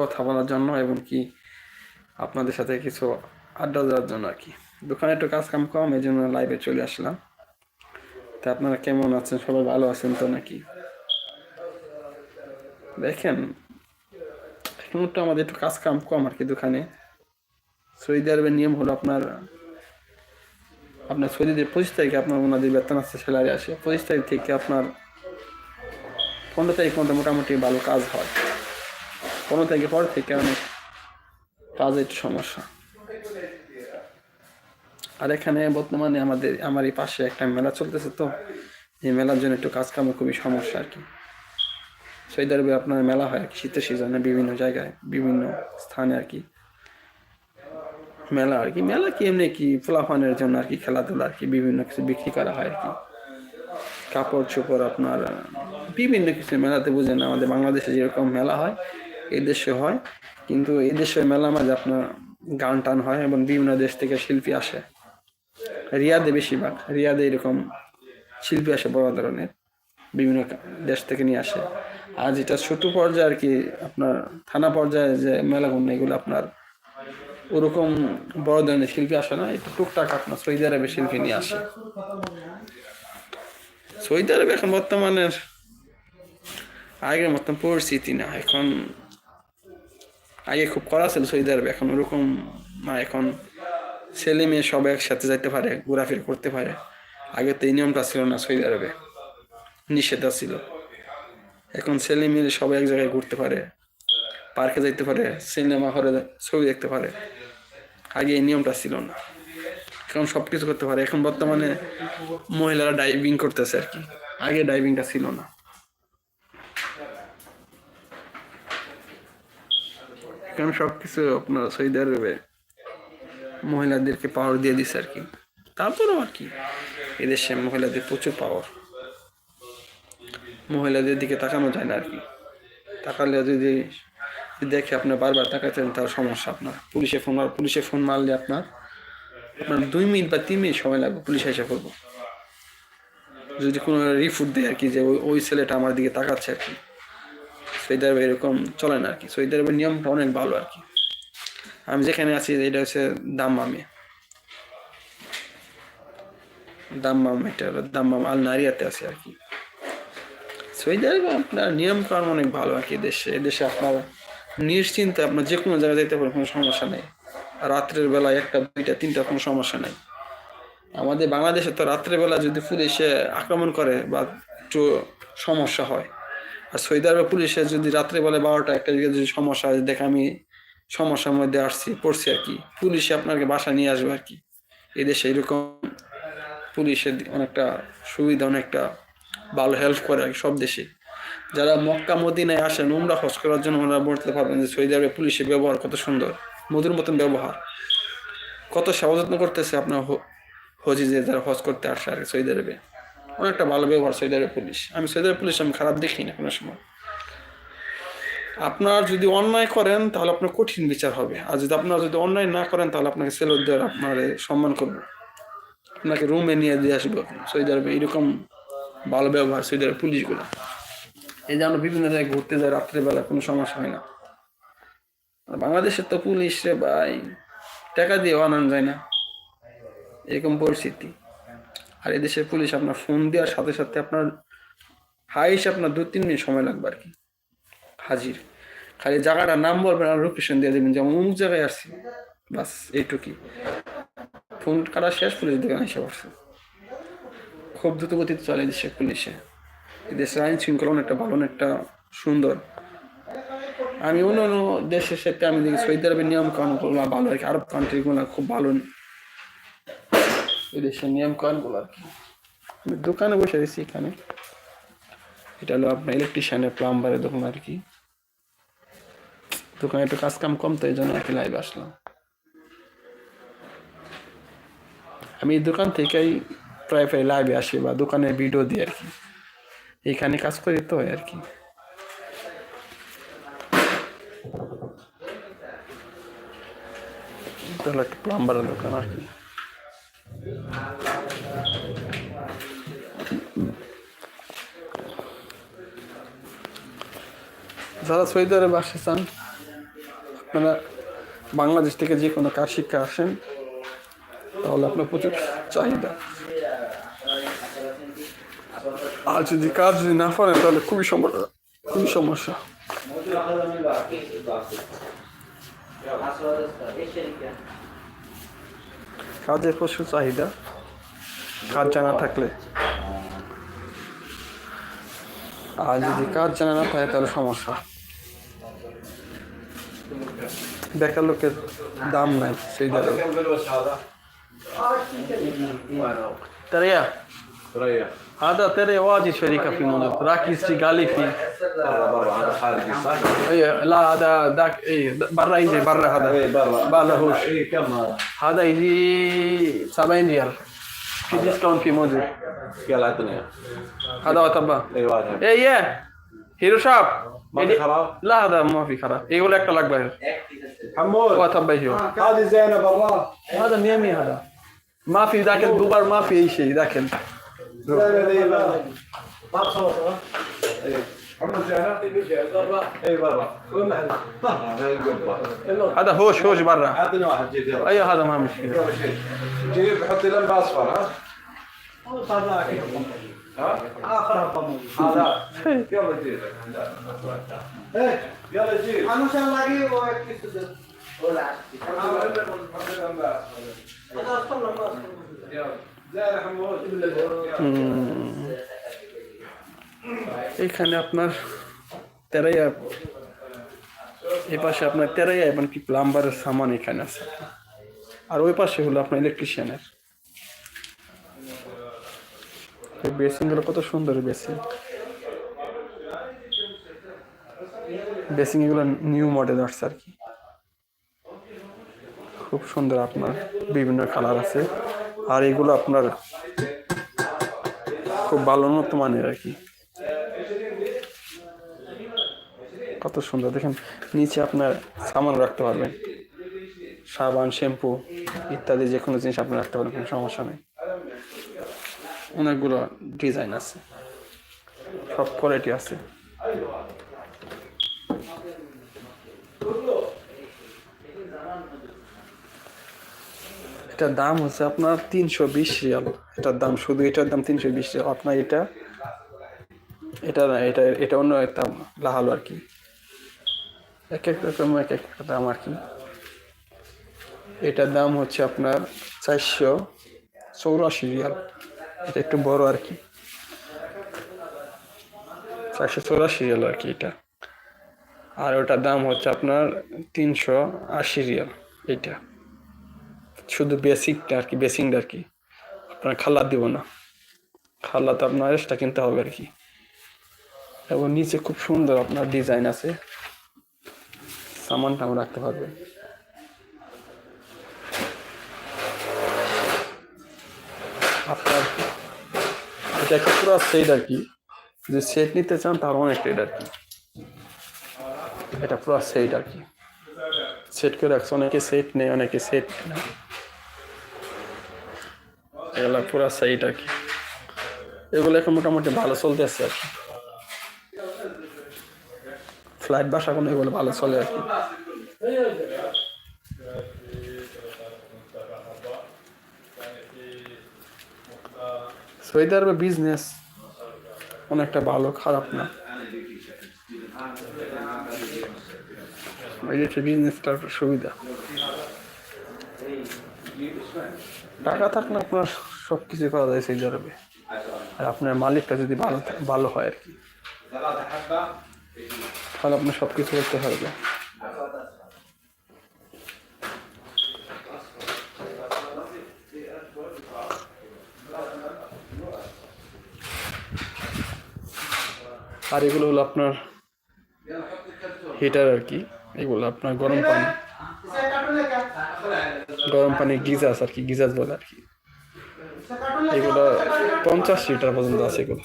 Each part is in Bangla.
কথা বলার জন্য এবং কি আপনাদের সাথে কিছু আড্ডা দেওয়ার জন্য আর কি। দোকানে একটু কাজ কাম কম, এই জন্য লাইভে চলে আসলাম। তা আপনারা কেমন আছেন? সবাই ভালো আছেন তো নাকি? দেখেন, এখন একটু আমাদের একটু কাজ কাম কম আর কি দোকানে। সৌদি আরবের নিয়ম হলো আপনার আপনার সৌদিদের পঁচিশ তারিখে আপনার ওনাদের বেতন আসছে স্যালারি আসে। পঁচিশ তারিখ থেকে আপনার পনেরো তারিখ পর্যন্ত মোটামুটি ভালো কাজ হয়। পনেরো তারিখের পর থেকে অনেক কাজের সমস্যা। আর এখানে বর্তমানে আমাদের, আমার এই পাশে একটা মেলা চলতেছে তো, এই মেলার জন্য একটু কাজ কামে খুবই সমস্যা আর কি। সৌদি আরবে আপনার মেলা হয় শীতের সিজনে বিভিন্ন জায়গায়, বিভিন্ন স্থানে আর কি। মেলা আর কি, মেলা কি এমনি কি ফোলাফানের জন্য আর কি খেলাধুলা আর কি, বিভিন্ন কিছু বিক্রি করা হয় আর কি। কাপড় চোপড় আপনার, বিভিন্ন কিছু মেলাতে বুঝেন আমাদের বাংলাদেশে যেরকম মেলা হয় এই দেশে হয়। কিন্তু মেলা মাঝে আপনার গান টান হয় এবং বিভিন্ন দেশ থেকে শিল্পী আসে। রিয়াদে বেশিরভাগ, রিয়াদে এরকম শিল্পী আসে বড় ধরনের, বিভিন্ন দেশ থেকে নিয়ে আসে। আর যেটা ছোট পর্যায়ে আর কি আপনার থানা পর্যায়ে যে মেলাগুলো, এগুলো আপনার ওরকম বড় ধরনের শিল্পী আসে না, একটু টুকটাক আপনার সৌদি আরবে শিল্পী নিয়ে আসে। সৌদি আরবে এখন বর্তমানের আগের মতন পরিস্থিতি না, এখন আগে খুব করা ছিল সৌদি আরবে এখন ওরকম না এখন ছেলে মেয়ে সব একসাথে যাইতে পারে, ঘোরাফেরা করতে পারে। আগে তো এই নিয়মটা ছিল না সৌদি আরবে নিষেধ ছিল। এখন ছেলে মেয়ে সবাই এক জায়গায় ঘুরতে পারে, পার্কে যাইতে পারে, সিনেমা হলে ছবি দেখতে পারে। আগে এই নিয়মটা ছিল না। এখন সব কিছু করতে পারে। এখন বর্তমানে মহিলারা ডাইভিং করতেছে আর কি। আগে ডাইভিংটা ছিল না। এখন সব কিছু আপনার সৌদি আরবে মহিলাদেরকে পাওয়ার দিয়ে দিছে আর কি। তারপরেও আর কি, এদেশে মহিলাদের প্রচুর পাওয়ার মহিলাদের দিকে তাকানো যায় না আর কি। তাকালে যদি দেখে আপনি বারবার তাকাতেন, তার সমস্যা আপনার। পুলিশে ফোন মার, পুলিশে ফোন মারলে আপনার আপনার দুই মিনিট বা তিন মিনিট সময় লাগবে পুলিশ এসে করব যদি কোনো রিফুট দেয় আর কি যে ওই ছেলেটা আমার দিকে তাকাচ্ছে আর কি। সৌদি আরবে এরকম চলে না আর কি সৌদি আরবের নিয়মটা অনেক ভালো আর কি আমি যেখানে আছি, এটা হচ্ছে দাম দাম্মামে। দাম্মাম এটা, দাম্মাম আল নারিয়াতে আছে আর কি সৌদি আরবে আপনার নিয়ম কানুন অনেক ভালো আর কি দেশে এদেশে আপনার নিশ্চিন্তে আপনার যে কোনো জায়গায় যেতে পারেন, কোনো সমস্যা নেই। রাত্রের বেলায় একটা, দুইটা, তিনটা কোনো সমস্যা নেই। আমাদের বাংলাদেশে তো রাত্রের বেলা যদি পুলিশে আক্রমণ করে বা একটু সমস্যা হয় আর সৌদি আরবে পুলিশে যদি রাত্রেবেলা বারোটা, একটা দিকে যদি সমস্যা হয়, দেখে আমি সমস্যার মধ্যে আসছি, পড়ছি আর কি। পুলিশে আপনাকে বাসা নিয়ে আসবে আর কি। এদেশে এরকম পুলিশের অনেকটা সুবিধা, অনেকটা ভালো হেল্প করে আর সব দেশে। যারা মক্কা, মদিনায় আসেন, উমরা, হজ করার জন্য ওনারা বলতে পারবেন যে সৌদি আরবে পুলিশের ব্যবহার কত সুন্দর, মধুর মতন ব্যবহার। কত সেবা যত্ন করতেছে আপনার হ- হজিজে যারা হজ করতে আসে আর সৌদি আরবে। অনেকটা ভালো ব্যবহার সৌদি আরবের পুলিশ। আমি সৌদি আরবের পুলিশ, আমি খারাপ দেখি না কোনো সময়। আপনার যদি অন্যায় করেন, তাহলে আপনার কঠিন বিচার হবে। আর যদি আপনার যদি অন্যায় না করেন, তাহলে আপনাকে সেলুট দেওয়ার আপনার সম্মান করবে। আপনাকে রুমে নিয়ে দিয়ে আসবে সৌদি আরবে এরকম ভালো ব্যবহার সৌদি আরবের পুলিশগুলো। এই যে আমরা বিভিন্ন জায়গায় ঘুরতে যাই, রাত্রেবেলা কোনো সমস্যা হয় না। বাংলাদেশের তো পুলিশ রে ভাই, টাকা দিয়ে আনানো যায় না। এরকম পরিস্থিতি। আর এদেশের পুলিশ আপনার ফোন দেওয়ার সাথে সাথে আপনার হাইস আপনার দু তিন মিনিট সময় লাগবে আর কি। হাজির। খালি জায়গাটার নাম বলবেন আর লোকেশন দিয়ে দেবেন। যেমন অমুক জায়গায় আসছি, বাস এইটুকুই। ফোন কাটা শেষ, পুলিশ দোকানে এসে পড়ছে। খুব দ্রুত গতিতে চলে দেশে পুলিশে। দেশের আইন শৃঙ্খলা অনেকটা ভালো, অনেকটা সুন্দর। আমি অন্য অন্য দেশের সাথে আমি দেখি সৌদি আরবের নিয়ম কানুনগুলো ভালো, আর কি। আরব কান্ট্রিগুলো খুব ভালো ওই দেশের নিয়ম কানুনগুলো আর কি। আমি দোকানে বসে রয়েছি এখানে। এটা হলো আপনার ইলেকট্রিশিয়ানের প্লাম্বারের দোকান আর কি। দোকানে একটু কাজ কাম, তো এই জন্য আর কি লাইভ আসলাম। আমি এই দোকান থেকেই প্রায় প্রায় লাইভে আসি বা দোকানে ভিডিও দিই আর কি। এখানে কাজ করি তো আর কি। প্লাম্বারের দোকান আর কি। যারা সৌদি আরবে আসতে চান আপনারা বাংলাদেশ থেকে যে কোনো কাজ শিক্ষা আসেন, তাহলে আপনার প্রচুর চাহিদা। আর যদি কাজ যদি না পারেন তাহলে খুবই সমস্যা খুবই সমস্যা। কাজের প্রচুর চাহিদা কাজ জানা থাকলে আর যদি কাজ জানা না থাকে তাহলে সমস্যা বেকার লোকের দাম নাই সেই জায়গায় تريا ريح هذا ترى واجد شركة في مناطق راكز في قالي في برا برا هذا خارجي صح؟ اي لا هذا ذاك اي برا يجي برا هذا. اي برا. برا هوش. اي كم هذا؟ هذا يجي 70 ريال. في ديسكاونت في موجود قال عطني. هذا وتبا اي واجب اي يا هيرو شاب. ما في خراب؟ لا هذا ما في خراب. يقول لك لك باهر حمود وتبا هيو هذه زينة برا. هذا ميامي هذا. ما في ذاك الدوبر ما في أي شيء ذاك ال- زينه ذي برا إي. حمص عناقي بيجي برا. إي برا. هذا هوش هوش برا. اعطيني واحد جيب أي هذا ما مشكلة. جيب حطي لمبه اصفر ها؟ اخرها قمر يلا جيب يلا جيب এখানে আপনার তেরাইয়া এই পাশে আপনার তেরাইয়া এবং কি প্লাম্বারের সামান এখানে আছে। আর ওই পাশে হলো আপনার ইলেকট্রিশিয়ানের। এই বেসিংগুলো কত সুন্দর বেসিং বেসিং এগুলো নিউ মডেল আসছে আর কি। খুব সুন্দর আপনার বিভিন্ন কালার আছে। আর এগুলো আপনার খুব ভালো উন্নত মানের আর কি। কত সুন্দর। দেখেন, নিচে আপনার সামান রাখতে পারবেন। সাবান, শ্যাম্পু ইত্যাদি যে কোনো জিনিস আপনি রাখতে পারবেন কোনো সমস্যা নেই। অনেকগুলো ডিজাইন আছে। সব কোয়ালিটি আছে। এটার দাম হচ্ছে আপনার তিনশো বিশ রিয়াল। এটার দাম শুধু এটার দাম তিনশো বিশ রিয়াল। আপনার এটা এটা এটা এটা অন্য একটা লাহালো আর কি। এক এক রকম, এক এক দাম আর কি। এটার দাম হচ্ছে আপনার চারশো চৌরাশি রিয়াল। এটা একটু বড় আর কি। চারশো চৌরাশি রিয়াল আর কি এটা। আর ওটার দাম হচ্ছে আপনার তিনশো আশি রিয়াল এইটা। শুধু বেসিকটা আর কি বেসিংটা আর কি। আপনার খাল্লা দিব না। খাল্লা তো আপনার এক্সট্রা কিনতে হবে আর কি। এবং নিচে খুব সুন্দর আপনার ডিজাইন আছে। সামান টামান রাখতে পারবেন আপনার এটা একটা পুরো সেট আর কি। যদি সেট নিতে চান তাহলে অনেক রেট আর কি। এটা পুরো সেট আর কি। সেট করে রাখছে, অনেকে সেট নেই, অনেকে সেট নেই এগুলো পুরো সেট আর কি। এগুলো এখন মোটামুটি ভালো চলতেছে আর কি। ফ্লাইট বাসা কোনো এগুলো ভালো চলে আর কি। সৌদি আরবে বিজনেস অনেকটা ভালো, খারাপ না। এই হচ্ছে বিজনেসটার সুবিধা। টাকা থাকলে আপনার সব কিছু করা যায় সেই জরবে আর আপনার মালিকটা যদি ভালো ভালো হয় আর কি। তাহলে আপনি সব কিছু করতে পারবেন আর এগুলো হলো আপনার হিটার আর কি। এগুলো আপনার গরম পানি। গরম পানি গিজাস আর কি, গিজাস বলে আর কি। এগুলো পঞ্চাশ লিটার পর্যন্ত আছে এগুলো।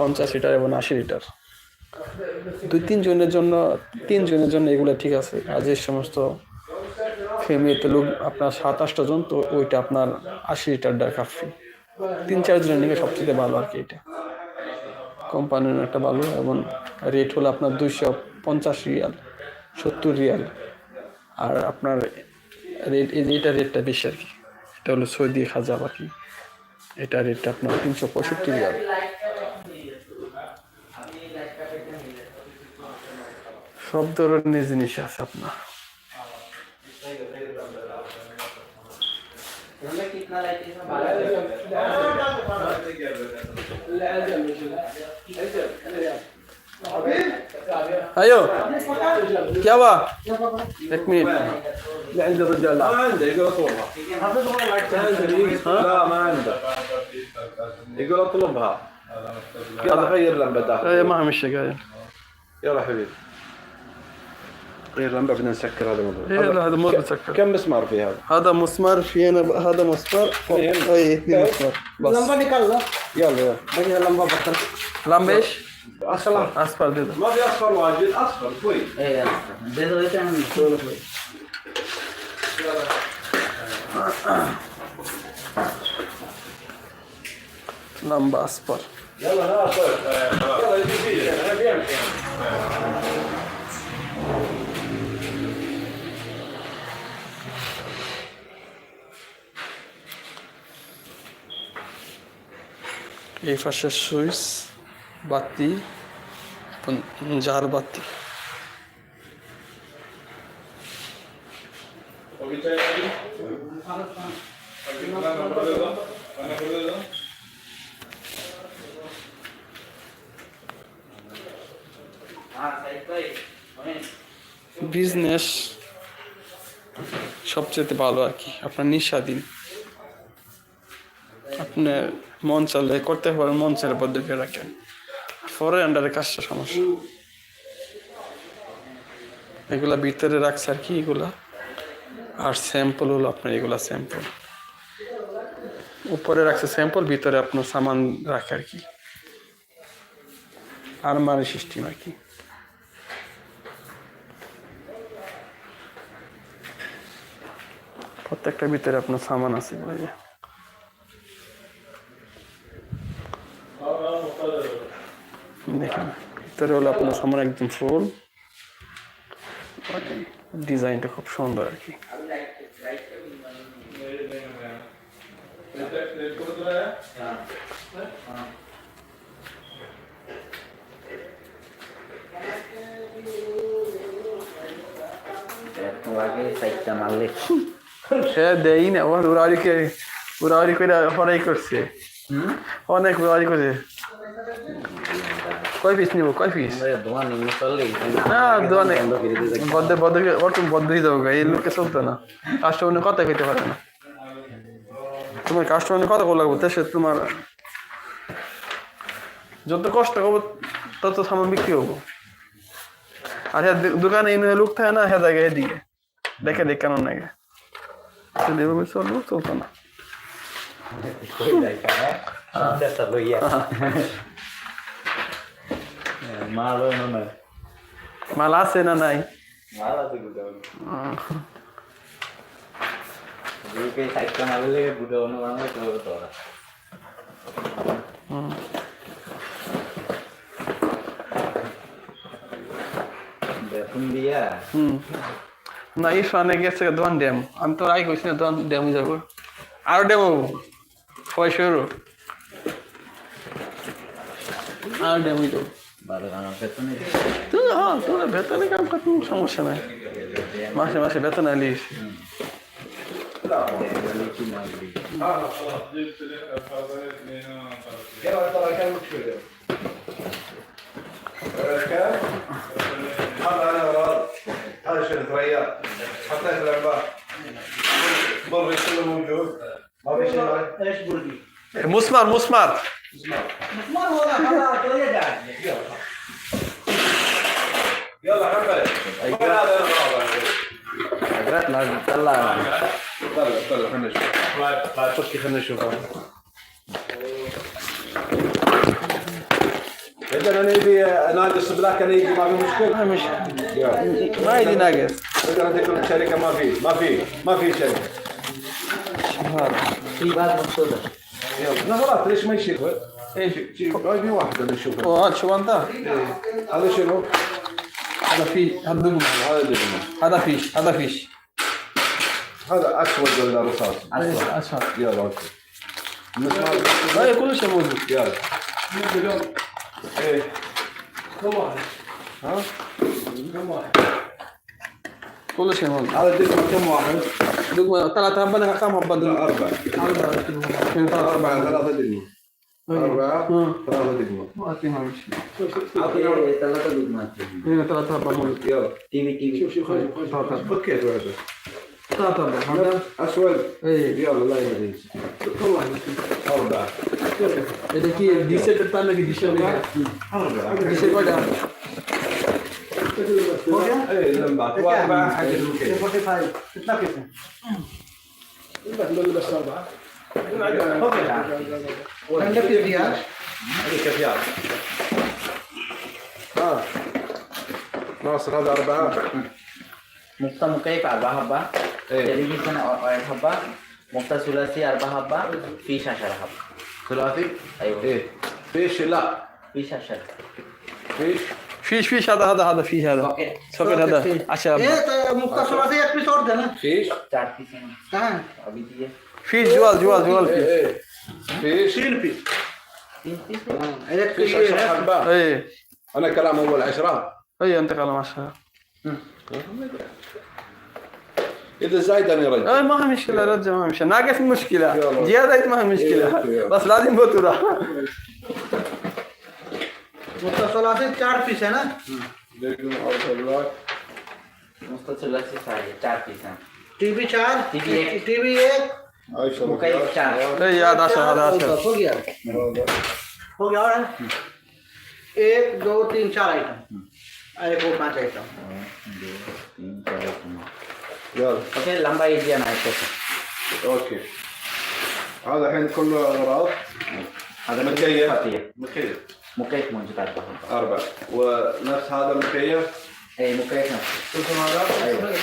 পঞ্চাশ লিটার এবং আশি লিটার। দুই তিন জনের জন্য তিন জনের জন্য এগুলো ঠিক আছে। আর যে সমস্ত ফ্যামিলিতে লোক, আপনার সাত আটটা জন, তো ওইটা আপনার আশি লিটারটা কাফি তিন চার জনের নিয়ে সবচেয়ে ভালো আর কি এটা। কোম্পানির একটা ভালো, এবং রেট হলো আপনার দুইশো পঞ্চাশ রিয়াল, সত্তর রিয়াল। আর আপনার রেট এটা রেটটা বেশি আর কি। এটা হলো সৌদি খাজা বাকি। এটা রেটটা আপনার তিনশো পঁয়ষট্টি রিয়াল। সব ধরনের জিনিস আছে আপনার। أيوه يابا لك مين اللي عند الرجال ما عنده يقول اطلبها لا ما عنده يقول اطلبها يلا غير لمبه داخل ما مشي قايل يلا حبيبي غير لما بعدنا نسكر هذا الموضوع إيه لا هذا مو مسكر كم مسمار في هذا؟ هذا مسمار في هنا هذا مسمار اي اثنين مسمار بس لمبه نيكالا يلا يلا باقي اللمبه بطل لمبه ايش؟ اصفر اصفر بيضة ما في اصفر واجد اصفر كويس اي اصفر بيضة تعمل شغل كويس لمبه اصفر يلا لا اصفر يلا يلا এই পাশে সুইচ বাতি জার বাতি। বিজনেস সবচেয়ে ভালো আর কি। আপনার নিঃস্বাধীন আপনার মন চালে করতে পারেন, মন চালে পদ্ধতি রাখেন। পরে আন্ডারে কাজটা সমস্যা। এগুলা ভিতরে রাখছে আর কি এগুলা। আর স্যাম্পল হলো আপনার এগুলা স্যাম্পল উপরে রাখছে স্যাম্পল ভিতরে আপনার সামান রাখে আর কি। আলমারি সিস্টেম আর কি। প্রত্যেকটা ভিতরে আপনার সামান আছে এই যে। দেখেন। ভিতরে হলো আপনার সামনে একদম ফুল। ডিজাইনটা খুব সুন্দর আর কি। সে দেই না। ওরা ওরা করে করছে। অনেক উড়াউড়ি করছে। কয় পিস নিব কয় পিস নিয়ে না দোয়ানে বদ্ধ বদ্ধ অটো বদ্ধ হয়ে যাব এই লোকে চলতো না। কাস্টমার কথা খেতে পারে না। তোমার কাস্টমার কথা বলা লাগবো সে তোমার যত কষ্ট করব তত সামান বিক্রি হব। আর হ্যাঁ দোকানে এনে লোক থাকে না হ্যাঁ জায়গায় এদিকে। দেখে দেখ কেন নাকি যদি এভাবে চলবো চলতো না। মাল না নাই? মাল আছে না নাই? মাল আছে গুদাউন রুপে সাইটটা মাল লাগে গুদাউন বানাই তো তোরা বেতন দিয়া? হুম। না ইরফানে গেছে দোয়ান ড্যাম। আমি তো রাই কইছি না দোয়ান ড্যাম যাব। আরও ড্যাম হব। পয়সা আর ড্যাম যাব। তুই হ্যাঁ তোরা বেতনে কাম কর কোনো সমস্যা নাই মাসে মাসে বেতন আলিস هذا شيء الثريات حطيت العباد بري كله موجود ما في شيء ايش بري مسمار مسمار مسمار مسمار هو هذا يلا حمد وين هذا أنا لازم تطلع طلع طلع خلينا نشوف. فكي خلينا نشوف. اذا أنا يبي ناقص بلاك أنا يجي ما في مشكلة. مش ما يدي ناقص. اذا انت تقول شركة ما في ما في ما في شركة. في بعض مقصودة. يلا. لا خلاص ليش ما يشيل؟ إيش في واحد أنا اشوفه آه شو أنت؟ هذا شنو؟ هذا في هذا هذا هذا فيش هذا فيش. هذا أسود ولا رصاص؟ أسود يلا أوكي. لا كل شيء موجود يلا. إيه. ها؟ كل شيء موجود هذا دقمة كم واحد؟ دقمة ثلاثة حبة كم دقمة أربعة. أربعة أربعة ثلاثة دقمة. تعطب محمد اسود ايه يلا الله يهديك طلع اربعة اذا كي دي سيت تاعنا دي شغله اربعة دي سيت بعد اربعة ايه لما بعد اربعة حاجه كيف كيف هاي تتناقص لا لا بس اربعة ناصر هذا أربعة مقطع مكيف أربعة حبة تلفزيون أربعة حبة مقطع ثلاثي أربعة حبة فيش عشرة حبة ثلاثي؟ أيوه إيه فيش لا فيش؟ عشرة فيش فيش. فيش هذا هذا هذا فيش. هذا سوكر هذا 10 إيه مقطع ثلاثي 1 بيس اوردر فيش تعرف فيش أنا في جوال جوال جوال فيه فيش فيه هذاك فيش 10 اي أنا كلام هو العشرة اي أنت كلام 10 إذا زايد أنا رجع. اي ما في مشكلة رجع ما مشكلة. ناقص مشكلة. زيادة ما في مشكلة. إيه، بس لازم بطوله متصلات चार पीस है ना متصلات चार पीस تي بي चार उनका एक चार। नहीं याद आशा याद आशा। हो गया हो गया। और एक दो तीन चार आइटम एक वो पाँच आइटम दो तीन चार आइटम यार। ओके लंबा एरिया ना इसको ओके। هذا الحين كله اغراض هذا مكيف مكيف مكيف منجبات اربع ونفس هذا مكيف اي مكيف نفسه شفت هذا؟ ايوه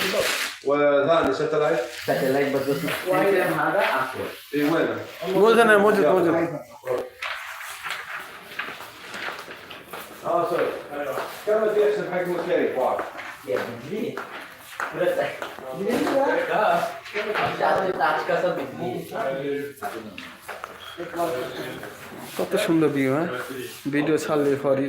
وهذا ساتلايت ساتلايت بس بس هذا اقوى اي وين؟ موزن موجود موجود اه سوري كم بدي احسب حق مكيف واحد؟ يا بجنيه بس কত সুন্দর ভিউ ভিডিও ছাড়লে পরই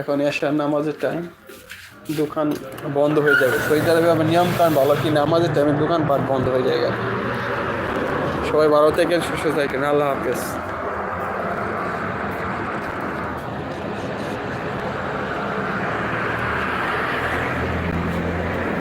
এখন এসার নামাজের টাইম দোকান বন্ধ হয়ে যাবে। সৌদি আরবে নিয়ম কারণ ভালো কি নামাজের টাইমে দোকানপাট বন্ধ হয়ে যায় সবাই ভালো থাকেন, সুস্থ থাকেন। আল্লাহ হাফেজ।